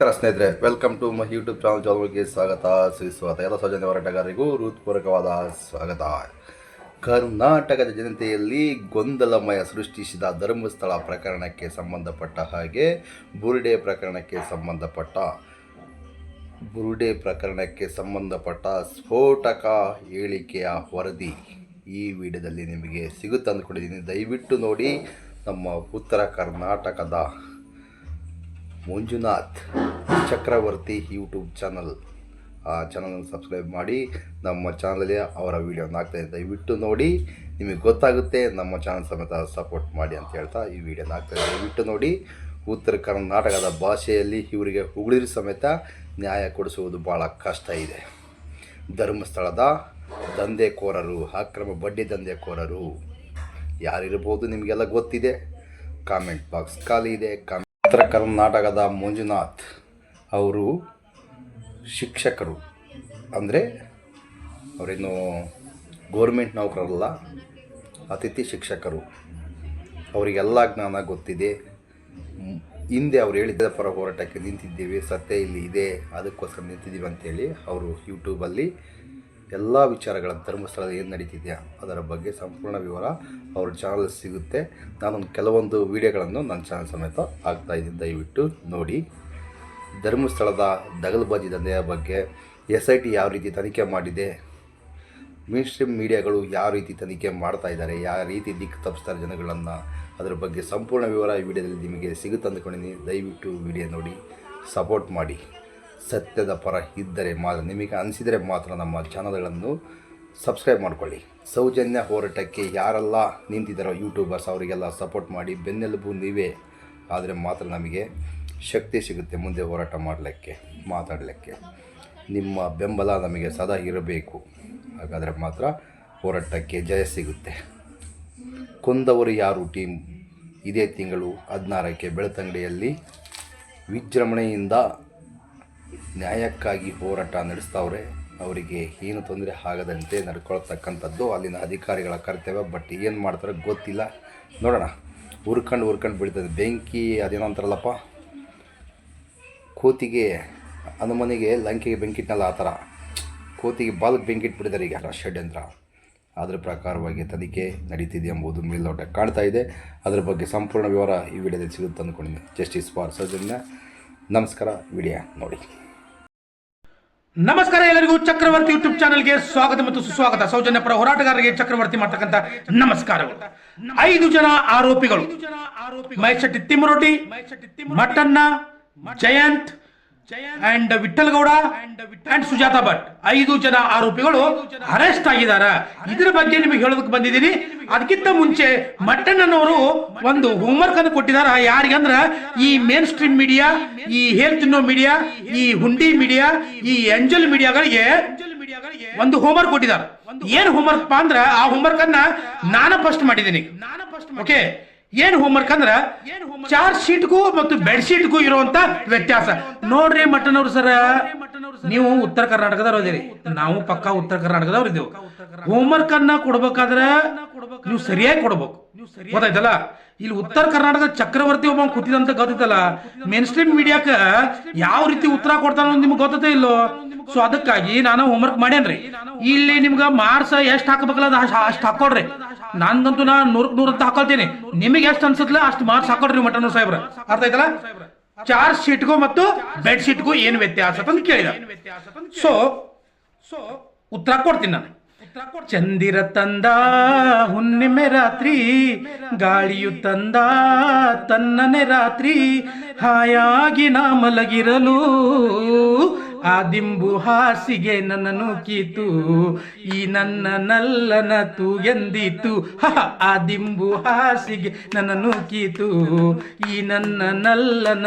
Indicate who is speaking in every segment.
Speaker 1: ನಮಸ್ಕಾರ ಸ್ನೇಹಿತರೆ welcome to my YouTube channel ಚಾನಲ್ಗೆ ಸ್ವಾಗತ, ಸುಸ್ವಾಗತ. ಎಲ್ಲ ಸೌಜನ್ಯ ಹೋರಾಟಗಾರರಿಗೂ ಹೃತ್ಪೂರ್ವಕವಾದ ಸ್ವಾಗತ. ಕರ್ನಾಟಕದ ಜನತೆಯಲ್ಲಿ ಗೊಂದಲಮಯ ಸೃಷ್ಟಿಸಿದ ಧರ್ಮಸ್ಥಳ ಪ್ರಕರಣಕ್ಕೆ ಸಂಬಂಧಪಟ್ಟ ಹಾಗೆ ಬುರುಡೆ ಪ್ರಕರಣಕ್ಕೆ ಸಂಬಂಧಪಟ್ಟ, ಬುರುಡೆ ಪ್ರಕರಣಕ್ಕೆ ಸಂಬಂಧಪಟ್ಟ ಸ್ಫೋಟಕ ಹೇಳಿಕೆಯ ವರದಿ ಈ ವಿಡಿಯೋದಲ್ಲಿ ನಿಮಗೆ ಸಿಗುತ್ತೆ ಅಂದ್ಕೊಂಡಿದ್ದೀನಿ ದಯವಿಟ್ಟು ನೋಡಿ ನಮ್ಮ ಉತ್ತರ ಕರ್ನಾಟಕದ ಮಂಜುನಾಥ್ ಚಕ್ರವರ್ತಿ ಯೂಟ್ಯೂಬ್ ಚಾನಲ್. ಆ ಚಾನಲನ್ನು ಸಬ್ಸ್ಕ್ರೈಬ್ ಮಾಡಿ ನಮ್ಮ ಚಾನಲಲ್ಲಿ ಅವರ ವೀಡಿಯೋನ ಹಾಕ್ತಾಯಿದ್ದೆ ದಯವಿಟ್ಟು ನೋಡಿ, ನಿಮಗೆ ಗೊತ್ತಾಗುತ್ತೆ, ನಮ್ಮ ಚಾನಲ್ ಸಮೇತ ಸಪೋರ್ಟ್ ಮಾಡಿ ಅಂತ ಹೇಳ್ತಾ ಈ ವಿಡಿಯೋನ ಹಾಕ್ತಾಯಿದ್ದೆ ದಯವಿಟ್ಟು ನೋಡಿ, ಉತ್ತರ ಕರ್ನಾಟಕದ ಭಾಷೆಯಲ್ಲಿ ಇವರಿಗೆ ಉಗುಳಿರು ಸಮೇತ ನ್ಯಾಯ ಕೊಡಿಸುವುದು ಭಾಳ ಕಷ್ಟ ಇದೆ. ಧರ್ಮಸ್ಥಳದ ದಂಧೆಕೋರರು, ಅಕ್ರಮ ಬಡ್ಡಿ ದಂಧೆಕೋರರು, ಯಾರಿರ್ಬೋದು ನಿಮಗೆಲ್ಲ ಗೊತ್ತಿದೆ. ಕಾಮೆಂಟ್ ಬಾಕ್ಸ್ ಖಾಲಿ ಇದೆ. ಕಾಮೆಂಟ್ ಉತ್ತರ ಕರ್ನಾಟಕದ ಮಂಜುನಾಥ್ ಅವರು ಶಿಕ್ಷಕರು. ಅಂದರೆ ಅವರೇನು ಗೋರ್ಮೆಂಟ್ ನೌಕರರಲ್ಲ, ಅತಿಥಿ ಶಿಕ್ಷಕರು. ಅವರಿಗೆಲ್ಲ ಜ್ಞಾನ ಗೊತ್ತಿದೆ. ಹಿಂದೆ ಅವ್ರು ಹೇಳಿದ್ದ ಪರ ಹೋರಾಟಕ್ಕೆ ನಿಂತಿದ್ದೀವಿ, ಸತ್ಯ ಇಲ್ಲಿ ಇದೆ, ಅದಕ್ಕೋಸ್ಕರ ನಿಂತಿದ್ದೀವಿ ಅಂತೇಳಿ ಅವರು ಯೂಟ್ಯೂಬಲ್ಲಿ ಎಲ್ಲ ವಿಚಾರಗಳ ಧರ್ಮಸ್ಥಳದ ಏನು ನಡೀತಿದೆಯಾ ಅದರ ಬಗ್ಗೆ ಸಂಪೂರ್ಣ ವಿವರ ಅವ್ರ ಚಾನಲ್ ಸಿಗುತ್ತೆ. ನಾನೊಂದು ಕೆಲವೊಂದು ವಿಡಿಯೋಗಳನ್ನು ನನ್ನ ಚಾನಲ್ ಸಮೇತ ಆಗ್ತಾಯಿದ್ದೀನಿ ಇದ್ದೀನಿ. ದಯವಿಟ್ಟು ನೋಡಿ. ಧರ್ಮಸ್ಥಳದ ದಗಲ್ಬಾಜಿ ದಂಧೆಯ ಬಗ್ಗೆ ಎಸ್ ಐ ಟಿ ಯಾವ ರೀತಿ ತನಿಖೆ ಮಾಡಿದೆ? ಮೇನ್ ಸ್ಟ್ರೀಮ್ ಮೀಡಿಯಾಗಳು ಯಾವ ರೀತಿ ತನಿಖೆ ಮಾಡ್ತಾ ಇದ್ದಾರೆ? ಯಾವ ರೀತಿ ದಿಕ್ಕು ತಪ್ಪಿಸ್ತಾರೆ ಜನಗಳನ್ನು? ಅದರ ಬಗ್ಗೆ ಸಂಪೂರ್ಣ ವಿವರ ಈ ವಿಡಿಯೋದಲ್ಲಿ ನಿಮಗೆ ಸಿಗುತ್ತೆ ಅಂದ್ಕೊಂಡಿದ್ದೀನಿ. ದಯವಿಟ್ಟು ವಿಡಿಯೋ ನೋಡಿ. ಸಪೋರ್ಟ್ ಮಾಡಿ. ಸತ್ಯದ ಪರ ಇದ್ದರೆ ಮಾತ್ರ, ನಿಮಗೆ ಅನಿಸಿದರೆ ಮಾತ್ರ ನಮ್ಮ ಚಾನಲ್ಗಳನ್ನು ಸಬ್ಸ್ಕ್ರೈಬ್ ಮಾಡ್ಕೊಳ್ಳಿ. ಸೌಜನ್ಯ ಹೋರಾಟಕ್ಕೆ ಯಾರೆಲ್ಲ ನಿಂತಿದ್ದಾರೋ ಯೂಟ್ಯೂಬರ್ಸ್ ಅವರಿಗೆಲ್ಲ ಸಪೋರ್ಟ್ ಮಾಡಿ, ಬೆನ್ನೆಲುಬು ನೀವೇ. ಆದರೆ ಮಾತ್ರ ನಮಗೆ ಶಕ್ತಿ ಸಿಗುತ್ತೆ ಮುಂದೆ ಹೋರಾಟ ಮಾಡಲಿಕ್ಕೆ, ಮಾತಾಡಲಿಕ್ಕೆ. ನಿಮ್ಮ ಬೆಂಬಲ ನಮಗೆ ಸದಾ ಇರಬೇಕು. ಹಾಗಾದರೆ ಮಾತ್ರ ಹೋರಾಟಕ್ಕೆ ಜಯ ಸಿಗುತ್ತೆ. ಕೊಂದವರು ಯಾರು ಟೀಮ್ ಇದೇ ತಿಂಗಳು ಹದಿನಾರಕ್ಕೆ ಬೆಳತಂಗಡಿಯಲ್ಲಿ ವಿಜೃಂಭಣೆಯಿಂದ ನ್ಯಾಯಕ್ಕಾಗಿ ಹೋರಾಟ ನಡೆಸ್ತಾವ್ರೆ. ಅವರಿಗೆ ಏನು ತೊಂದರೆ ಆಗದಂತೆ ನಡ್ಕೊಳ್ತಕ್ಕಂಥದ್ದು ಅಲ್ಲಿನ ಅಧಿಕಾರಿಗಳ ಕರ್ತವ್ಯ. ಬಟ್ ಏನು ಮಾಡ್ತಾರೆ ಗೊತ್ತಿಲ್ಲ. ನೋಡೋಣ. ಹುರ್ಕಂಡು ಹುರ್ಕಂಡು ಬೀಳ್ತದೆ. ಬೆಂಕಿ ಅದೇನೋ ಅಂತಾರಲ್ಲಪ್ಪ. ಕೋತಿಗೆ ಹನುಮನಿಗೆ ಲಂಕೆಗೆ ಬೆಂಕಿಟ್ನಲ್ಲ ಆ ಥರ. ಕೋತಿಗೆ ಬಾಲಕ್ಕೆ ಬೆಂಕಿ ಇಟ್ಬಿಟ್ಟಿದ್ದಾರೆ ಈಗ. ಷಡ್ಯಂತ್ರ. ಅದರ ಪ್ರಕಾರವಾಗಿ ತನಿಖೆ ನಡೀತಿದೆ ಎಂಬುದು ಮೇಲ್ನೋಟ ಕಾಣ್ತಾ ಇದೆ. ಅದರ ಬಗ್ಗೆ ಸಂಪೂರ್ಣ ವಿವರ ಈ ವಿಡಿಯೋದಲ್ಲಿ ಸಿಗುತ್ತೆ ಅಂದ್ಕೊಂಡಿದ್ದೀನಿ. ಜಸ್ಟಿಸ್ ಫಾರ್ ಸೌಜನ್ಯ ನಮಸ್ಕಾರ, ವಿಡಿಯೋ ನೋಡಿ.
Speaker 2: ನಮಸ್ಕಾರ ಎಲ್ಲರಿಗೂ, ಚಕ್ರವರ್ತಿ ಯೂಟ್ಯೂಬ್ ಚಾನಲ್ಗೆ ಸ್ವಾಗತ ಮತ್ತು ಸುಸ್ವಾಗತ. ಸೌಜನ್ಯ ಪರ ಹೋರಾಟಗಾರರಿಗೆ ಚಕ್ರವರ್ತಿ ಮಾಡ್ತಕ್ಕಂಥ ನಮಸ್ಕಾರಗಳು. ಐದು ಜನ ಆರೋಪಿಗಳು. Maishetty Timmarotti Mattanna, Jayant and Vithal Gowda and Sujatha Bhat. ಐದು ಜನ ಆರೋಪಿಗಳು ಅರೆಸ್ಟ್ ಆಗಿದ್ದಾರೆ. ಇದರ ಬಗ್ಗೆ ನಿಮಗೆ ಹೇಳೋದಕ್ಕೆ ಬಂದಿದ್ದೀನಿ. ಅದಕ್ಕಿಂತ ಮುಂಚೆ ಮಟ್ಟಣ್ಣನವರು ಒಂದು ಹೋಮ್ವರ್ಕ್ ಅನ್ನು ಕೊಟ್ಟಿದ್ದಾರೆ. ಯಾರಿಗಂದ್ರ ಈ ಮೇನ್ ಸ್ಟ್ರೀಮ್ ಮೀಡಿಯಾ ಈ ಹೇಲ್ ತಿನ್ನೋ ಮೀಡಿಯಾ ಈ ಹುಂಡಿ ಮೀಡಿಯಾ ಈ ಎಂಜಲ್ ಮೀಡಿಯಾಗಳಿಗೆ ಒಂದು ಹೋಮ್ವರ್ಕ್ ಕೊಟ್ಟಿದ್ದಾರೆ. ಏನ್ ಹೋಮ್ವರ್ಕ್ ಅಂದ್ರೆ ಆ ಹೋಮ್ವರ್ಕ್ ಅನ್ನ ನಾನು ಫಸ್ಟ್ ಮಾಡಿದ್ದೀನಿ. ಓಕೆ ಏನ್ ಹೋಮ್ವರ್ಕ್ ಅಂದ್ರ? ಚಾರ್ಜ್ ಶೀಟ್ಗೂ ಮತ್ತು ಬೆಡ್ ಶೀಟ್ಗೂ ಇರುವಂತ ವ್ಯತ್ಯಾಸ. ನೋಡ್ರಿ ಮಟ್ಟನವ್ರು ಸರ್ ನೀವು ಉತ್ತರ ಕರ್ನಾಟಕದವ್ರು ಇದೀರಿ. ನಾವು ಪಕ್ಕಾ ಉತ್ತರ ಕರ್ನಾಟಕದವ್ರು ಇದ್ದೇವೆ ಹೋಮ್ವರ್ಕ್ ಅನ್ನ ಕೊಡ್ಬೇಕಾದ್ರ ನೀವು ಸರಿಯಾಗಿ ಕೊಡ್ಬೇಕು. ಗೊತ್ತಾಯ್ತಲ್ಲ? ಇಲ್ಲಿ ಉತ್ತರ ಕರ್ನಾಟಕದ ಚಕ್ರವರ್ತಿ ಒಬ್ಬ ಕೂತಿದಂತ ಗೊತ್ತೈತಲ್ಲ? ಮೇನ್ ಸ್ಟ್ರೀಮ್ ಮೀಡಿಯಾಕ ಯಾವ ರೀತಿ ಉತ್ತರ ಕೊಡ್ತಾನ ನಿಮ್ಗೆ ಗೊತ್ತೈತೆ ಇಲ್ಲೋ? ಸೊ ಅದಕ್ಕಾಗಿ ನಾನು ಹೋಮ್ವರ್ಕ್ ಮಾಡೇನ್ರಿ ಇಲ್ಲಿ ನಿಮ್ಗೆ ಮಾರ್ಕ್ಸ್ ಎಷ್ಟು ಹಾಕಬೇಕಲ್ಲ ಅದು ಅಷ್ಟು ಹಾಕೊಳ್ರಿ. ನನ್ಗಂತೂ ನಾ ನೂರಕ್ ನೂರ ಅಂತ ಹಾಕೊಳ್ತೀನಿ. ನಿಮಗೆ ಎಷ್ಟು ಅನ್ಸುತ್ತಲ್ಲ ಅಷ್ಟು ಮಾರ್ಕ್ಸ್ ಹಾಕೊಳ್ರಿ ಮಟನ್ ಸಾಹೇಬ್ರ. ಅರ್ಥ ಆಯ್ತಲ್ಲ? ಚಾರ್ಜ್ ಶೀಟ್ಗೂ ಮತ್ತು ಬೆಡ್ ಶೀಟ್ಗೂ ಏನು ವ್ಯತ್ಯಾಸ ಅಂತ ಕೇಳಿದ. ಸೊ ಸೊ ಉತ್ತರ ಕೊಡ್ತೀನಿ ನಾನು. ಚಂದಿರ ತಂದ ಹುಣ್ಣಿಮೆ ರಾತ್ರಿ ಗಾಳಿಯು ತಂದ ತನ್ನನೆ ರಾತ್ರಿ ಹಾಯಾಗಿ ನಾ ಮಲಗಿರಲು ಆ ದಿಂಬು ಹಾಸಿಗೆ ನನ್ನನು ಕೀತು. ಈ ನನ್ನ ನಲ್ಲನ ಎಂದಿತು ಆ ದಿಂಬು ಹಾಸಿಗೆ ನನ್ನನು ಕೀತು. ಈ ನನ್ನ ನಲ್ಲನ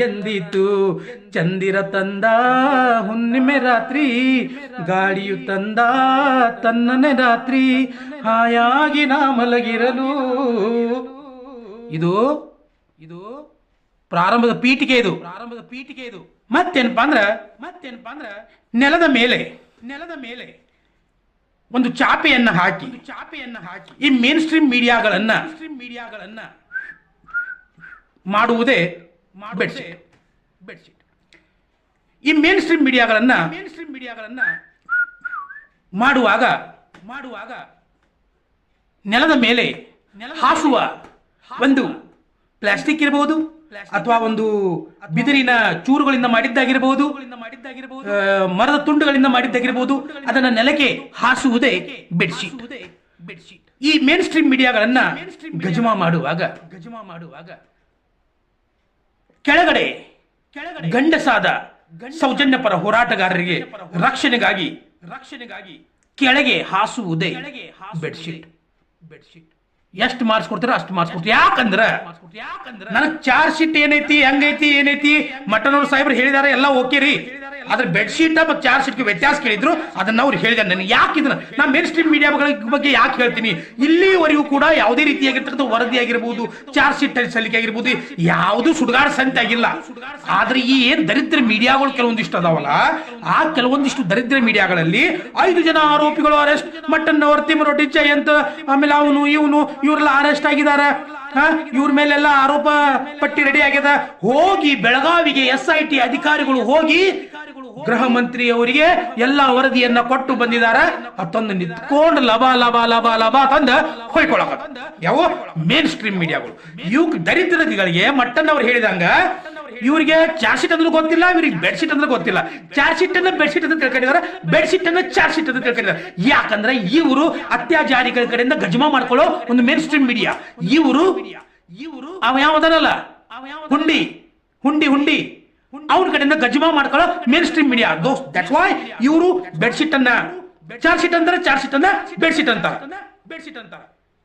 Speaker 2: ಎಂದಿತು ಚಂದಿರ ತಂದ ಹುಣ್ಣಿಮೆ ರಾತ್ರಿ ಗಾಡಿಯು ತಂದ ತನ್ನನೆ ರಾತ್ರಿ. ಹಾಯಾಗಿ ನಾ ಮಲಗಿರಲು. ಇದು ಇದು ಪ್ರಾರಂಭದ ಪೀಠಿಕೆ ಇದು. ಪ್ರಾರಂಭದ ಪೀಠಿಕೆ ಇದು. ಮತ್ತೇನಪ್ಪ ಅಂದ್ರೆ ಮತ್ತೇನಪ್ಪ ಅಂದ್ರೆ ನೆಲದ ಮೇಲೆ ನೆಲದ ಮೇಲೆ ಒಂದು ಚಾಪೆಯನ್ನು ಹಾಕಿ ಚಾಪೆಯನ್ನು ಹಾಕಿ. ಈ ಮೇನ್ ಸ್ಟ್ರೀಮ್ ಮೀಡಿಯಾಗಳನ್ನ ಸ್ಟ್ರೀಮ್ ಮೀಡಿಯಾಗಳನ್ನ ಮಾಡುವುದೇ ಬೆಡ್ಶೀಟ್ ಬೆಡ್ಶೀಟ್. ಈ ಮೇನ್ ಸ್ಟ್ರೀಮ್ ಮೀಡಿಯಾಗಳನ್ನ ಮೇನ್ ಸ್ಟ್ರೀಮ್ ಮೀಡಿಯಾಗಳನ್ನ ಮಾಡುವಾಗ ಮಾಡುವಾಗ ನೆಲದ ಮೇಲೆ ಹಾಸುವ ಒಂದು ಪ್ಲಾಸ್ಟಿಕ್ ಇರಬಹುದು ಅಥವಾ ಒಂದು ಬಿದಿರಿನ ಚೂರುಗಳಿಂದ ಮಾಡಿದ್ದಾಗಿರಬಹುದು ಮರದ ತುಂಡುಗಳಿಂದ ಮಾಡಿದ್ದಾಗಿರಬಹುದು ಅದನ್ನ ನೆಲಕ್ಕೆ ಹಾಸುವುದೇ ಬೆಡ್ಶೀಟ್. ಬೆಡ್ಶೀಟ್. ಈ ಮೇನ್ ಸ್ಟ್ರೀಮ್ ಮೀಡಿಯಾಗಳನ್ನ ಗಜಮಾ ಮಾಡುವಾಗ ಗಜಮಾ ಮಾಡುವಾಗ ಕೆಳಗಡೆ ಗಂಡಸಾದ ಸೌಜನ್ಯ ಪರ ಹೋರಾಟಗಾರರಿಗೆ ರಕ್ಷಣೆಗಾಗಿ ರಕ್ಷಣೆಗಾಗಿ ಕೆಳಗೆ ಹಾಸುವುದೇ ಬೆಡ್ಶೀಟ್. ಬೆಡ್ಶೀಟ್. ಎಷ್ಟು ಮಾರ್ಕ್ಸ್ ಕೊಡ್ತೀರ ಅಷ್ಟು ಮಾರ್ಕ್ಸ್ ಕೊಡ್ತೀವಿ ಯಾಕಂದ್ರ ನನಗೆ ಚಾರ್ಜ್ ಶೀಟ್ ಏನೈತಿ, ಹೆಂಗೈತಿ, ಏನೈತಿ, ಮಟನ್ ಅವ್ರ ಸಾಹೇಬ್ರು ಹೇಳಿದಾರೆ, ಎಲ್ಲ ಓಕೆ ರೀ. ಆದ್ರೆ ಬೆಡ್ಶೀಟ್ ಮತ್ತು ಚಾರ್ಜ್ ಶೀಟ್ಗೆ ವ್ಯತ್ಯಾಸ ಕೇಳಿದ್ರು, ಅದನ್ನ ಅವ್ರು ಹೇಳಿದೆ ನನಗೆ ಯಾಕೆ ಇದನ್ನ ನಾ ಮೇನ್ ಸ್ಟ್ರೀಮ್ ಮೀಡಿಯಾಗಳ ಬಗ್ಗೆ ಯಾಕೆ ಹೇಳ್ತೀನಿ? ಇಲ್ಲಿವರೆಗೂ ಕೂಡ ಯಾವುದೇ ರೀತಿಯಾಗಿರ್ತಕ್ಕಂಥ ವರದಿ ಆಗಿರ್ಬೋದು ಚಾರ್ಜ್ ಶೀಟ್ ಸಲ್ಲಿಕೆ ಆಗಿರ್ಬೋದು, ಯಾವುದು ಸುಡುಗಾಡ ಸಂತೆ ಆಗಿಲ್ಲ. ಆದ್ರೆ ಈ ಏನ್ ದರಿದ್ರ ಮೀಡಿಯಾಗಳು ಕೆಲವೊಂದಿಷ್ಟು ಅದಾವಲ್ಲ, ಆ ಕೆಲವೊಂದಿಷ್ಟು ದರಿದ್ರ ಮೀಡಿಯಾಗಳಲ್ಲಿ ಐದು ಜನ ಆರೋಪಿಗಳು ಅರೆಸ್ಟ್ ಮಟ್ಟನ್ ತಿಮ್ಮ ತಿಮ್ಮರೊಟ್ಟಿ ಜಯಂತ್, ಆಮೇಲೆ ಅವನು, ಇವನು, ಇವರೆಲ್ಲ ಅರೆಸ್ಟ್ ಆಗಿದ್ದಾರೆ. ಇವ್ರ ಮೇಲೆಲ್ಲ ಆರೋಪ ಪಟ್ಟಿ ರೆಡಿ ಆಗ್ಯದ. ಹೋಗಿ ಬೆಳಗಾವಿಗೆ ಎಸ್ ಐ ಟಿ ಅಧಿಕಾರಿಗಳು ಹೋಗಿ ಗೃಹ ಮಂತ್ರಿಯವರಿಗೆ ಎಲ್ಲ ವರದಿಯನ್ನ ಕೊಟ್ಟು ಬಂದಿದ್ದಾರೆ ಅತ್ತೊಂದು ನಿಂತ್ಕೊಂಡು ಲಬ ಲಬ ಲಬ ಲಬ ತಂದ ಹೊಯ್ಕೊಳಕ. ಯಾವ ಮೇನ್ ಸ್ಟ್ರೀಮ್ ಮೀಡಿಯಾಗಳು ಇವ್ ದರಿದ್ರಗಳಿಗೆ ಮಟ್ಟನ್ ಅವ್ರು ಹೇಳಿದಂಗ, ಇವರಿಗೆ ಚಾರ್ಜ್ ಶೀಟ್ ಅಂದ್ರೆ ಗೊತ್ತಿಲ್ಲ, ಇವ್ರಿಗೆ ಬೆಡ್ ಶೀಟ್ ಅಂದ್ರೆ ಗೊತ್ತಿಲ್ಲ. ಚಾರ್ಜ್ ಶೀಟ್ ಅನ್ನ ಬೆಡ್ ಶೀಟ್ ಅಂತ ತಿಳ್ಕೊಂಡಿದ್ದಾರೆ ಬೆಡ್ ಶೀಟ್ ಅನ್ನ ಚಾರ್ಜ್ ಶೀಟ್ ಅಂತ ತಿಳ್ಕೊಂಡಿದ್ದಾರೆ ಯಾಕಂದ್ರೆ ಇವರು ಅತ್ಯಾಚಾರಿಗಳ ಕಡೆಯಿಂದ ಗಜಮಾ ಮಾಡ್ಕೊಳ್ಳೋ ಒಂದು ಮೇನ್ ಸ್ಟ್ರೀಮ್ ಮೀಡಿಯಾ ಇವರು ಇವರು ಅವ ಯಾವದನಲ್ಲ? ಹುಂಡಿ ಹುಂಡಿ ಹುಂಡಿ. ಅವ್ರ ಕಡೆಯಿಂದ ಗಜಮಾ ಮಾಡ್ಕೊಳ್ಳೋ mainstream media those that's ಇವರು ಬೆಡ್ ಶೀಟ್ ಅನ್ನ ಚಾರ್ಜ್ ಶೀಟ್ ಅಂದ್ರೆ ಚಾರ್ಜ್ ಶೀಟ್ ಅನ್ನ ಬೆಡ್ ಶೀಟ್ ಅಂತ ಬೆಡ್ ಶೀಟ್ ಅಂತ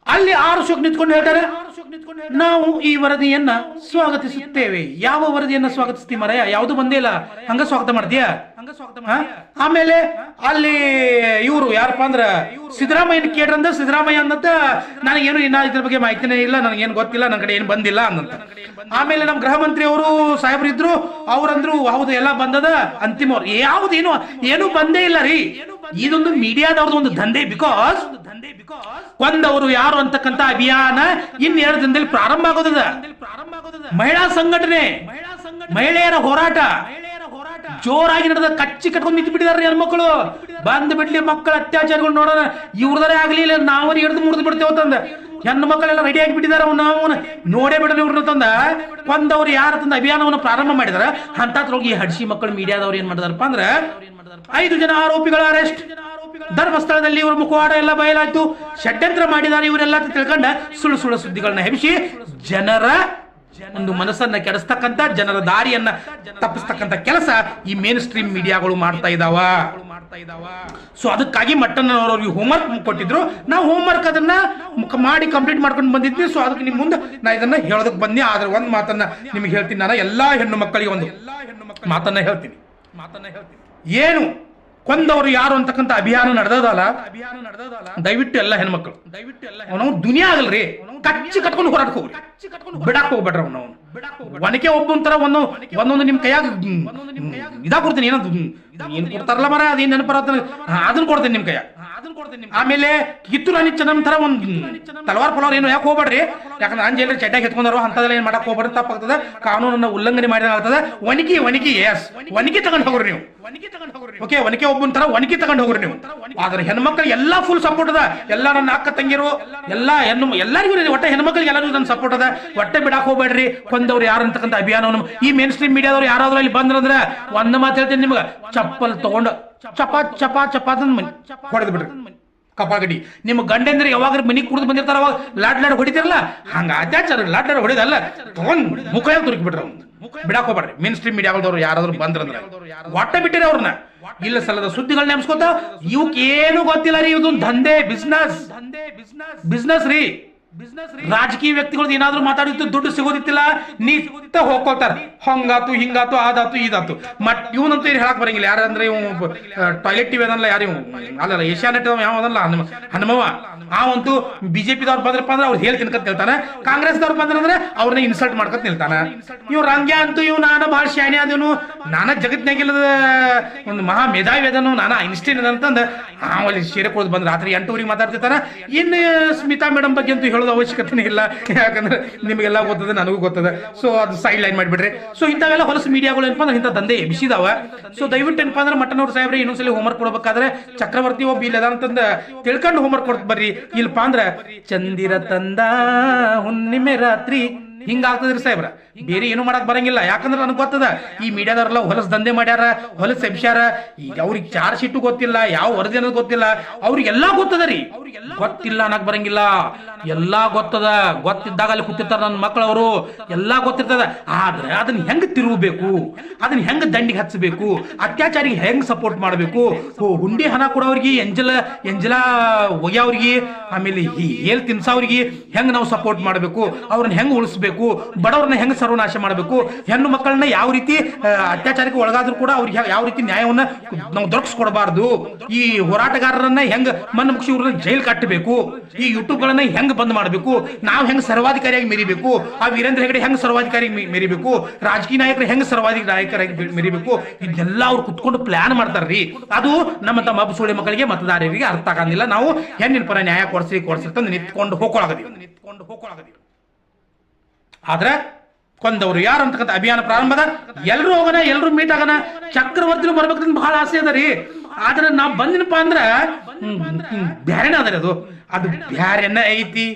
Speaker 2: ಅಲ್ಲಿ ಆರು ಶೋಕ್ ನಿಂತ್ಕೊಂಡು ಹೇಳ್ತಾರೆ, ನಾವು ಈ ವರದಿಯನ್ನ ಸ್ವಾಗತಿಸುತ್ತೇವೆ. ಯಾವ ವರದಿಯನ್ನ ಸ್ವಾಗತಿಸ್ತೀವಿ ಮರಯ್ಯ ಯಾವುದು ಬಂದೇ ಇಲ್ಲ. ಹಂಗ ಸ್ವಾಗತ ಮಾಡ್ತೀಯಾ? ಹಂಗ ಸ್ವಾಗತ ಆಮೇಲೆ ಅಲ್ಲಿ ಇವರು ಯಾರಪ್ಪ ಅಂದ್ರೆ ಸಿದ್ದರಾಮಯ್ಯನ ಕೇಳ್ರಂದ ಸಿದ್ದರಾಮಯ್ಯ ಅನ್ನಂತ ನನಗೇನು ಇನ್ನ ಇದ್ರ ಬಗ್ಗೆ ಮಾಹಿತಿನೇ ಇಲ್ಲ, ನನಗೇನು ಗೊತ್ತಿಲ್ಲ, ನನ್ನ ಕಡೆ ಏನು ಬಂದಿಲ್ಲ ಅನ್ನಂತ ಆಮೇಲೆ ನಮ್ಮ ಗೃಹ ಮಂತ್ರಿ ಅವರು ಸಾಹೇಬ್ರು ಇದ್ರು, ಅವ್ರಂದ್ರು ಹೌದು ಎಲ್ಲ ಬಂದದ, ಅಂತಿಮ ಅವ್ರು. ಯಾವ್ದು ಏನು ಬಂದೇ ಇಲ್ಲ ರೀ. ಇದೊಂದು ಮೀಡಿಯಾದವ್ರದ್ದು ಒಂದು ದಂಧೆ ಬಿಕಾಸ್ ದಂಧೆ ಬಿಕಾಸ್ ಕೊಂದವರು ಯಾರು ಅಂತಕ್ಕಂತ ಅಭಿಯಾನ ಇನ್ ಎರಡು ದಿನದಲ್ಲಿ ಪ್ರಾರಂಭ ಆಗೋದದ. ಮಹಿಳಾ ಸಂಘಟನೆ, ಮಹಿಳೆಯರ ಹೋರಾಟ. ಜೋರಾಗಿ ನಡೆದ ಕಚ್ಚಿ ಕಟ್ಕೊಂಡು ನಿಂತು ಬಿಟ್ಟಿದಾರೆ ಹೆಣ್ಮಕ್ಳು ಬಂದ್ ಬಿಡ್ಲಿ ಮಕ್ಕಳು ಅತ್ಯಾಚಾರಗಳು ನೋಡೋಣ. ಇವ್ರದರೇ ಆಗ್ಲಿಲ್ಲ ನಾವು ಹಿಡಿದು ಮುರಿದು ಬಿಡ್ತೇವೆ ತಂದ. ಹೆಣ್ಣು ಮಕ್ಕಳೆಲ್ಲ ರೆಡಿ ಆಗಿ ಬಿಟ್ಟಿದಾರೆ ಅವ್ನ ನಾವು ನೋಡೇ ಬಿಡಲಿ ಇವ್ರನ್ನ ತಂದ. ಕೊಂದವ್ರು ಯಾರ ತಂದ? ಅಭಿಯಾನವನ್ನು ಪ್ರಾರಂಭ ಮಾಡಿದಾರ. ಅಂತ ಈ ಹಡ್ಸಿ ಮಕ್ಕಳು ಮೀಡಿಯಾದವ್ರು ಏನ್ ಮಾಡಿದಾರಪ್ಪ ಅಂದ್ರೆ, ಐದು ಜನ ಆರೋಪಿಗಳ ಅರೆಸ್ಟ್ ಧರ್ಮಸ್ಥಳದಲ್ಲಿ ಇವರು ಮುಖವಾಡ ಎಲ್ಲ ಬಯಲಾಯ್ತು. ಷಡ್ಯಂತ್ರ ಮಾಡಿದ್ದಾರೆ ಇವರೆಲ್ಲ ತಿಳ್ಕೊಂಡ ಸುಳ್ಳು ಸುಳ್ಳು ಸುದ್ದಿಗಳನ್ನ ಹೆಮಿಸಿ ಜನರ ಒಂದು ಮನಸ್ಸನ್ನ ಕೆಡಿಸ್ತಕ್ಕಂತ ಜನರ ದಾರಿಯನ್ನ ತಪ್ಪಿಸ್ತಕ್ಕಂತ ಕೆಲಸ ಈ ಮೇನ್ ಸ್ಟ್ರೀಮ್ ಮೀಡಿಯಾಗಳು ಮಾಡ್ತಾ ಇದಾವ. ಸೊ ಅದಕ್ಕಾಗಿ ಮಟ್ಟನ್ನ ಅವ್ರಿಗೆ ಹೋಮ್ವರ್ಕ್ ಕೊಟ್ಟಿದ್ರು. ನಾವು ಹೋಮ್ವರ್ಕ್ ಅದನ್ನ ಮಾಡಿ ಕಂಪ್ಲೀಟ್ ಮಾಡ್ಕೊಂಡು ಬಂದಿದ್ವಿ. ಸೊ ಅದಕ್ಕೆ ನಿಮ್ ಮುಂದೆ ನಾ ಇದನ್ನ ಹೇಳೋದಕ್ ಬಂದೆ ಆದ್ರೆ ಒಂದ್ ಮಾತನ್ನ ನಿಮ್ಗೆ ಹೇಳ್ತೀನಿ. ನಾನು ಎಲ್ಲಾ ಹೆಣ್ಣು ಮಕ್ಕಳಿಗೆ ಒಂದು ಮಾತನ್ನ ಹೇಳ್ತೀನಿ. ಮಾತನ್ನ ಹೇಳ್ತೀನಿ ಏನು? ಕೊಂದವರು ಯಾರು ಅಂತಕ್ಕಂಥ ಅಭಿಯಾನ ನಡೆದದಲ್ಲ? ಅಭಿಯಾನ ನಡೆದದಲ್ಲ ದಯವಿಟ್ಟು ಎಲ್ಲ ಹೆಣ್ಮಕ್ಳು. ದಯವಿಟ್ಟು ಎಲ್ಲ ದುನಿಯಾ ಆಗಲ್ರಿ. ಕಚ್ಚಿ ಕಟ್ಕೊಂಡು ಹೋರಾಟಕ್ಕೆ ಹೋಗ್ರಿ ಬಿಡಾಕ್ ಹೋಗ್ಬೇಡ್ರಿ ಅವ್ನು ಒನಕೆ ಒಬ್ಬೊಂಥರ ಒಂದು ಒಂದೊಂದು ನಿಮ್ ಕೈಯಾಗ ಇದಾಗ ಕೊಡ್ತೀನಿ ಏನಂತ ಏನ್ ಕೊಡ್ತಾರಲ್ಲ ಮರ ಅದೇನ್ ನೆನಪರ ಅದನ್ನ ಕೊಡ್ತೀನಿ ನಿಮ್ ಕೈಯಾಗ. ಆಮೇಲೆ ಕಿತ್ತು ನಾನು ಚೆನ್ನಮ್ ತರ ಒಂದ್ ತಲವಾರ್ ಪಲವಾರ್ ಏನು ಯಾಕೆ ಹೋಗ್ಬೇಡ್ರಿ? ಯಾಕಂದ್ರೆ ಅಂಜೇಲಿ ಚಡ್ಡಾಗಿ ಎತ್ಕೊಂಡಾರೋ ಅಂತದೆಲ್ಲ ಏನ್ ಮಾಡಕ್ ಹೋಗ್ಬೇಡ್ರಿ ತಪ್ಪಾಗ್ತದ. ಕಾನೂನನ್ನ ಉಲ್ಲಂಘನೆ ಮಾಡಿದ ಒನಕಿ ಒನಕಿ ಒಣಗಿ ಎಸ್ ಒನಕಿ ತಗೊಂಡ್ ಹೋಗ್ರಿ ನೀವು. ಓಕೆ ಒನಕೆ ಒಬ್ಬನ ತರ ಒನಕಿ ತಗೊಂಡ್ ಹೋಗ್ರಿ ನೀವು. ಆದ್ರೆ ಹೆಣ್ಮಕ್ಳು ಎಲ್ಲಾ ಫುಲ್ ಸಪೋರ್ಟ್ ಅದ. ಎಲ್ಲ ನನ್ನ ಅಕ್ಕ ತಂಗಿರು ಎಲ್ಲಾ ಹೆಣ್ಣು ಎಲ್ಲರಿಗೂ. ಒಟ್ಟೆ ಹೆಣ್ಮಕ್ಳಿಗೆ ಎಲ್ಲರಿಗೂ ನನ್ನ ಸಪೋರ್ಟ್ ಅದ. ಒಟ್ಟೆ ಬಿಡಾಕ್ ಹೋಗ್ಬೇಡ್ರಿ. ಕೊಂದವ್ರು ಯಾರು ಅಂತಕ್ಕಂಥ ಅಭಿಯಾನವನ್ನು ಈ ಮೇನ್ ಸ್ಟ್ರೀಮ್ ಮೀಡಿಯಾದವ್ರು ಯಾರಾದ್ರೂ ಇಲ್ಲಿ ಬಂದ್ರಂದ್ರೆ ಒಂದ್ ಮಾತು ಹೇಳ್ತೀನಿ ನಿಮ್ಗೆ. ಚಪ್ಪಲ್ ತಗೊಂಡು ಚಪಾ ಚಪಾ ಚಪ ಮನಿ. ಹೊಡೆದ್ ಬಿಡ್ರಿ ಕಪಾಗಡಿ. ನಿಮ್ಮ ಗಂಡಂದ್ರೆ ಯಾವಾಗ ಮನಿ ಕುಡಿದು ಬಂದಿರ್ತಾರ ಅವಾಗ ಲಾಡ್ ಲಾಡ್ ಹೊಡಿತಿರಲ್ಲ? ಹಂಗ ಅತ್ಯಾಚಾರ ಲಾಡ್ ಲಾಡ್ ಹೊಡಿದಲ್ಲ ತಗೊಂಡ್ ಮುಖ ತುರುಕಿ ಬಿಡ್ರಿ ಅವ್ನು ಬಿಡಾಕ್ ಹೋಗ್ಬೇಡ್ರಿ. ಮೇನ್ ಸ್ಟ್ರೀಮ್ ಮೀಡಿಯಾದವ್ರು ಯಾರಾದ್ರೂ ಬಂದ್ರಂದ್ರೆ. ಒಟ್ಟ ಬಿಟ್ಟಿರಿ ಅವ್ರನ್ನ. ಇಲ್ಲ ಸಲದ ಸುದ್ದಿಗಳನ್ನ ನೆಮ್ಸ್ಕೊತ ಇವಕ್ಕೇನು ಏನು ಗೊತ್ತಿಲ್ಲ ರೀ ಇದೊಂದು ದಂಧೆ ಬಿಸ್ನೆಸ್ ದಂಧೆ ಬಿಸ್ನೆಸ್ ಬಿಸ್ನೆಸ್ ರೀ. ರಾಜಕೀಯ ವ್ಯಕ್ತಿಗಳು ಏನಾದ್ರೂ ಮಾತಾಡಿದ್ದು ದುಡ್ಡು ಸಿಗೋದಿತ್ತಿಲ್ಲ, ನೀ ಸಿಗೋದಿತ್ತ ಹಂಗಾತು, ಹಿಂಗಾತು, ಆದಾತು ಇದಾತು ಮಟ್ ಇವನಂತ ಏನು ಹೇಳಕ್ ಬರಂಗಿಲ್ಲ. ಯಾರಂದ್ರೆ ಇವ್ ಟಾಯ್ಲೆಟ್ ಟಿವಿ ಅದಲ್ಲ, ಯಾರು ಇವ್ ಅಲ್ಲ ಏಷ್ಯಾ ನೆಟ್ ಯಾವ ಅದಲ್ಲ, ಹನುಮ ಹನುಮವ ಅವಂತೂ ಬಿಜೆಪಿದವ್ರು ಬಂದ್ರಪ್ಪ ಅಂದ್ರೆ ಅವ್ರು ಹೇಳಿ ತಿನ್ಕತ್ ನಿಲ್ತಾನ. ಕಾಂಗ್ರೆಸ್ದವ್ರು ಬಂದ್ರಂದ್ರೆ ಅವ್ರನ್ನ ಇನ್ಸಲ್ಟ್ ಮಾಡ್ಕೊತ ನಿಲ್ತಾನ. ಇವ್ ರಂಗ್ಯ ಅಂತೂ ಇವ್ ನಾನು ಭಾಳ ಶಾಣೆ ಅದನು ನಾನ ಜಗತ್ನಾಗಿಲ್ಲದ ಒಂದು ಮಹಾ ಮೇಧಾವಿ ಅದನು ನಾನು ಐನ್ಸ್ಟೈನ್ ಅಂತಂದ ಆಮೇಲೆ ಸೀರೆ ಕೊಡೋದು ಬಂದ್ ರಾತ್ರಿ ಎಂಟೂವರೆಗೆ ಮಾತಾಡ್ತಿರ್ತಾನ. ಇನ್ನು, ಸ್ಮಿತಾ ಮೇಡಮ್ ಬಗ್ಗೆ ಅಂತೂ ಹೇಳೋದು ಅವಶ್ಯಕತೆನೇ ಇಲ್ಲ. ಯಾಕಂದ್ರೆ ನಿಮಗೆಲ್ಲ ಗೊತ್ತದೆ, ನನಗೂ ಗೊತ್ತದೆ. ಸೊ ಅದು ಸೈಡ್ ಲೈನ್ ಮಾಡಿಬಿಡ್ರಿ. ಸೊ ಇಂಥವೆಲ್ಲ ಹೊಲಸು ಮೀಡಿಯಾಗಳು ಏನಪ್ಪ ಅಂದ್ರೆ ಇಂಥ ದಂಧೆ ಎಬ್ಬಿಸಿದಾವ. ಸೊ ದಯವಿಟ್ಟು ಏನಪ್ಪ ಅಂದ್ರೆ ಮಟ್ಟನವ್ರ ಸಾಹೇಬ್ರೆ, ಇನ್ನೊಂದ್ಸಲಿ ಹೋಮ್ವರ್ಕ್ ಕೊಡಬೇಕಾದ್ರೆ ಚಕ್ರವರ್ತಿ ಒಬ್ಬ ಇಲ್ಲ ಅಂತಂದ ತಿಳ್ಕೊಂಡು ಹೋಮ್ವರ್ಕ್ ಕೊಡ್ತ ಬರ್ರಿ. ಇಲ್ಲಪ್ಪ ಅಂದ್ರೆ, ಚಂದಿರ ತಂದ ಹುಣ್ಣಿಮೆ ರಾತ್ರಿ ಹಿಂಗಾಗ್ತದ್ರಿ ಸಾಹೇಬ್ರ. ಬೇರೆ ಏನು ಮಾಡಕ್ ಬರಂಗಿಲ್ಲ. ಯಾಕಂದ್ರೆ ನನಗೆ ಗೊತ್ತದ ಈ ಮೀಡಿಯಾದವ್ರೆಲ್ಲ ಹೊಲಸ್ ದಂಧೆ ಮಾಡ್ಯಾರ ಹೊಲಸ್ ಎಬ್ಸ್ಯಾರ. ಈಗ ಅವ್ರಿಗೆ ಚಾರ್ಜ್ ಶೀಟು ಗೊತ್ತಿಲ್ಲ ಯಾವ ವರದಿ ಅನ್ನೋದು ಗೊತ್ತಿಲ್ಲ. ಅವ್ರಿಗೆಲ್ಲ ಗೊತ್ತದ ರೀ. ಗೊತ್ತಿಲ್ಲ ಅನ್ನಕ್ ಬರಂಗಿಲ್ಲ. ಎಲ್ಲಾ ಗೊತ್ತದ. ಗೊತ್ತಿದ್ದಾಗ ಅಲ್ಲಿ ಕೂತಿರ್ತಾರ ನನ್ನ ಮಕ್ಕಳವರು ಎಲ್ಲಾ ಗೊತ್ತಿರ್ತದ. ಆದ್ರೆ ಅದನ್ನ ಹೆಂಗ್ ತಿರುಗಬೇಕು? ಅದನ್ನ ಹೆಂಗ್ ದಂಡಿಗೆ ಹಚ್ಚಬೇಕು ಅತ್ಯಾಚಾರಿಗೆ ಹೆಂಗ್ ಸಪೋರ್ಟ್ ಮಾಡಬೇಕು? ಹುಂಡಿ ಹಣ ಕೊಡೋರಿಗೆ ಎಂಜಲ ಎಂಜಲ ಒಯ್ಯವ್ರಿಗೆ ಆಮೇಲೆ ಏಲ್ ತಿನ್ಸವ್ರಿಗೆ ಹೆಂಗ್ ನಾವು ಸಪೋರ್ಟ್ ಮಾಡಬೇಕು? ಅವ್ರನ್ನ ಹೆಂಗ್ ಉಳಿಸ್ಬೇಕು? ಬಡವ್ರನ್ನ ಹೆಂಗ್ ಸರ್ವನಾಶ ಮಾಡಬೇಕು, ಹೆಣ್ಣು ಮಕ್ಕಳನ್ನ ಯಾವ ರೀತಿ ಅತ್ಯಾಚಾರಕ್ಕೆ ಒಳಗಾದ್ರೂ ಕೂಡ ಅವ್ರಿಗೆ ಯಾವ- ರೀತಿ ನ್ಯಾಯವನ್ನ ನಾವು ದೊರಕಿಸ್ಕೊಡಬಾರ್ದು. ಈ ಹೋರಾಟಗಾರರನ್ನ ಹೆಂಗ್ ಮನ್ ಮುಗಿಸಿ ಇವ್ರನ್ನ ಜೈಲ್ ಕಟ್ಟಬೇಕು, ಈ ಯೂಟ್ಯೂಬ್ ಗಳನ್ನ ಹೆಂಗ್ ಬಂದ್ ಮಾಡಬೇಕು, ನಾವು ಹೆಂಗ್ ಸರ್ವಾಧಿಕಾರಿಯಾಗಿ ಮೆರಿಬೇಕು, ಆ ವೀರೇಂದ್ರ ಹೆಗಡೆ ಹೆಂಗ್ ಸರ್ವಾಧಿಕಾರಿ ಮೆರಿಬೇಕು, ರಾಜಕೀಯ ನಾಯಕರು ಹೆಂಗ್ ಸರ್ವಾಧಿಕ ನಾಯಕರಾಗಿ ಮೆರಿಬೇಕು, ಇದೆಲ್ಲ ಅವ್ರು ಕುತ್ಕೊಂಡು ಪ್ಲಾನ್ ಮಾಡ್ತಾರ್ರಿ. ಅದು ನಮ್ಮ ತಮ್ಮ ಅಬ್ಬಸುಳಿ ಮಕ್ಕಳಿಗೆ ಮತದಾರರಿಗೆ ಅರ್ಥ ಆಗಂಗಿಲ್ಲ. ನಾವು ಹೆಣ್ಣಿನ ಪರ ನ್ಯಾಯ ಕೊಡ್ಸಿ ಕೊಡ್ಸಿರ್ತಂದು ನಿಂತ್ಕೊಂಡು ಹೋಗ್ಕೊಳಗದಿ ನಿಂತ್ಕೊಂಡು ಹೋಗ್ಕೊಳಗದೀವಿ. ಆದ್ರೆ ಕೊಂದವರು ಯಾರು ಅಂತಕ್ಕಂಥ ಅಭಿಯಾನ ಪ್ರಾರಂಭದ ಎಲ್ಲರೂ ಹೋಗೋಣ ಎಲ್ಲರೂ ಮೀಟ್ ಆಗೋಣ. ಚಕ್ರವರ್ತಿನೂ ಬರ್ಬೇಕಂತ ಬಹಳ ಆಸೆ ಅದ ರೀ. ಆದ್ರೆ ನಾವ್ ಬಂದಿನಪ್ಪ ಅಂದ್ರ ಬ್ಯಾರೆನ ಅದರಿ ಅದು. ಅದು ಬ್ಯಾರೆನ ಐತಿ.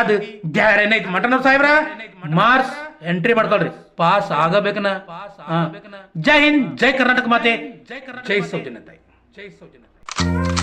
Speaker 2: ಅದು ಬ್ಯಾರೆನ ಐತಿ. ಮಟನ್ ಸಾಹೇಬ್ರ, ಮಾರ್ಸ್ ಎಂಟ್ರಿ ಮಾಡ್ಕೊಳ್ರಿ ಪಾಸ್ ಆಗಬೇಕನ. ಜೈ ಹಿಂದ್, ಜೈ ಕರ್ನಾಟಕ ಮಾತೆ. ಜೈ ಸೌಜನ್ಯ ತಾಯಿ. ಜೈ ಸೌಜನ್ಯ